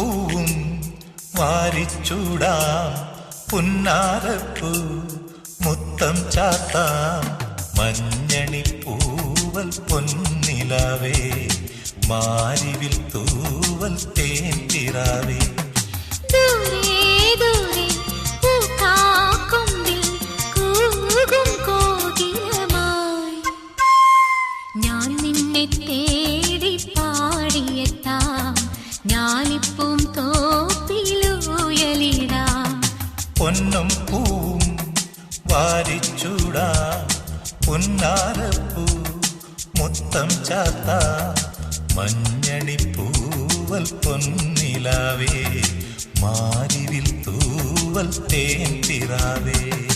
പൂവും വാരിച്ചൂടാം പുന്നാരപ്പൂ മുത്തം ചാത്താം മഞ്ഞണിപ്പൂവൽ പൊന്നിലാവേ മാരിവിൽ തൂവൽ തേൻ തിരാവേ ഞാൻ നിന്നെ തേ പൊന്നും പൂവും വാരിച്ചൂടാ. പൊന്നാരപ്പൂ മുത്തം ചാത്ത. മഞ്ഞണിപ്പൂവൽ പൊന്നിലാവേ. മാരിവിൽ തൂവൽ തേന്തിരാവേ